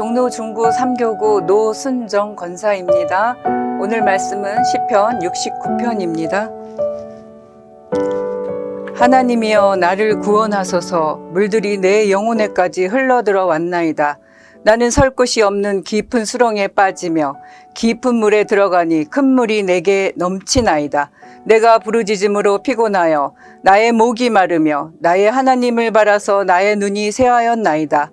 종로 중구 3교구 노순정 권사입니다. 오늘 말씀은 시편 69편입니다. 하나님이여 나를 구원하소서 물들이 내 영혼에까지 흘러들어 왔나이다. 나는 설 곳이 없는 깊은 수렁에 빠지며 깊은 물에 들어가니 큰 물이 내게 넘치나이다. 내가 부르짖음으로 피곤하여 나의 목이 마르며 나의 하나님을 바라서 나의 눈이 새하였나이다.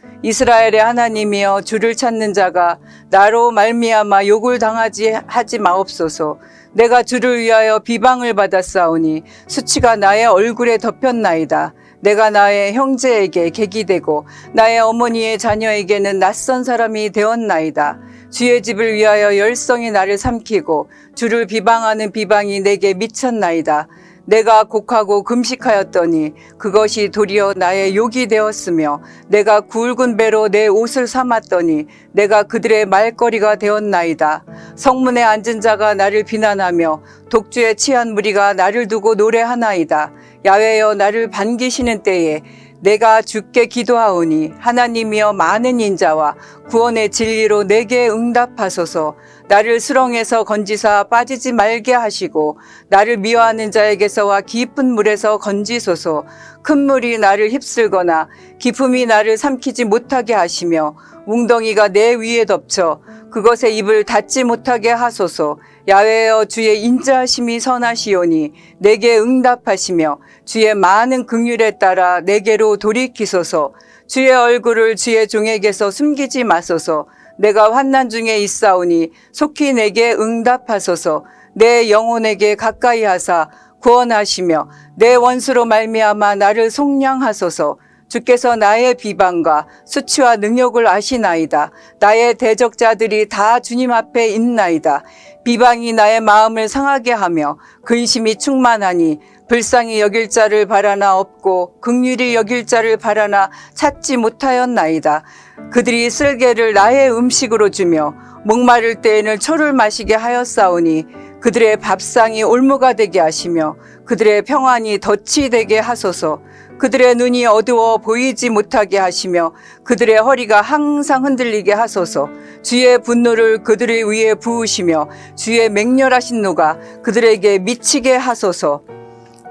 이스라엘의 하나님이여 주를 찾는 자가 나로 말미암아 욕을 당하지 하지 마옵소서. 내가 주를 위하여 비방을 받았사오니 수치가 나의 얼굴에 덮였나이다. 내가 나의 형제에게 객이 되고 나의 어머니의 자녀에게는 낯선 사람이 되었나이다. 주의 집을 위하여 열성이 나를 삼키고 주를 비방하는 비방이 내게 미쳤나이다. 내가 곡하고 금식하였더니 그것이 도리어 나의 욕이 되었으며 내가 굵은 배로 내 옷을 삼았더니 내가 그들의 말거리가 되었나이다. 성문에 앉은 자가 나를 비난하며 독주에 취한 무리가 나를 두고 노래하나이다. 야외여 나를 반기시는 때에 내가 주께 기도하오니 하나님이여 많은 인자와 구원의 진리로 내게 응답하소서 나를 수렁에서 건지사 빠지지 말게 하시고 나를 미워하는 자에게서와 깊은 물에서 건지소서. 큰 물이 나를 휩쓸거나 기품이 나를 삼키지 못하게 하시며 웅덩이가 내 위에 덮쳐 그것에 입을 닫지 못하게 하소서. 야외여 주의 인자하심이 선하시오니 내게 응답하시며 주의 많은 긍휼에 따라 내게로 돌이키소서. 주의 얼굴을 주의 종에게서 숨기지 마소서 내가 환난 중에 있사오니 속히 내게 응답하소서. 내 영혼에게 가까이 하사 구원하시며 내 원수로 말미암아 나를 속량하소서 주께서 나의 비방과 수치와 능력을 아시나이다. 나의 대적자들이 다 주님 앞에 있나이다. 비방이 나의 마음을 상하게 하며 근심이 충만하니 불쌍히 여길 자를 바라나 없고 극률이 여길 자를 바라나 찾지 못하였나이다. 그들이 쓸개를 나의 음식으로 주며 목마를 때에는 초를 마시게 하였사오니 그들의 밥상이 올무가 되게 하시며 그들의 평안이 덫이 되게 하소서 그들의 눈이 어두워 보이지 못하게 하시며 그들의 허리가 항상 흔들리게 하소서. 주의 분노를 그들의 위에 부으시며 주의 맹렬하신 노가 그들에게 미치게 하소서.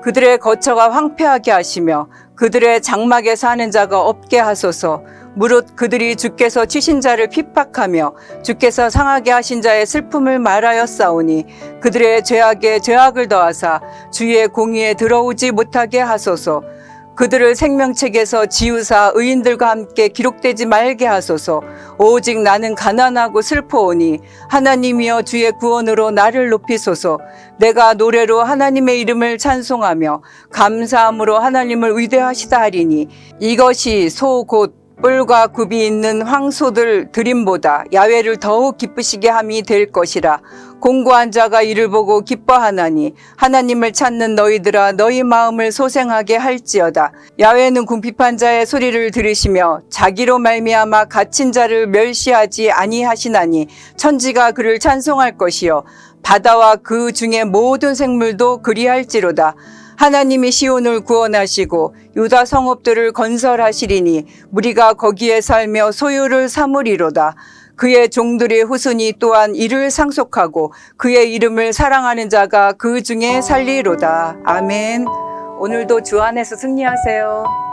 그들의 거처가 황폐하게 하시며 그들의 장막에 사는 자가 없게 하소서. 무릇 그들이 주께서 치신 자를 핍박하며 주께서 상하게 하신 자의 슬픔을 말하였사오니 그들의 죄악에 죄악을 더하사 주의 공의에 들어오지 못하게 하소서 그들을 생명책에서 지우사 의인들과 함께 기록되지 말게 하소서. 오직 나는 가난하고 슬퍼오니 하나님이여 주의 구원으로 나를 높이소서. 내가 노래로 하나님의 이름을 찬송하며 감사함으로 하나님을 위대하시다 하리니 이것이 소곧 뿔과 굽이 있는 황소들 드림보다 야외를 더욱 기쁘시게 함이 될 것이라 공고한 자가 이를 보고 기뻐하나니 하나님을 찾는 너희들아 너희 마음을 소생하게 할지어다. 야외는 궁핍한 자의 소리를 들으시며 자기로 말미암아 갇힌 자를 멸시하지 아니하시나니 천지가 그를 찬송할 것이요. 바다와 그 중에 모든 생물도 그리할지로다 하나님이 시온을 구원하시고 유다 성읍들을 건설하시리니 무리가 거기에 살며 소유를 삼으리로다. 그의 종들의 후손이 또한 이를 상속하고 그의 이름을 사랑하는 자가 그 중에 살리로다. 아멘. 오늘도 주 안에서 승리하세요.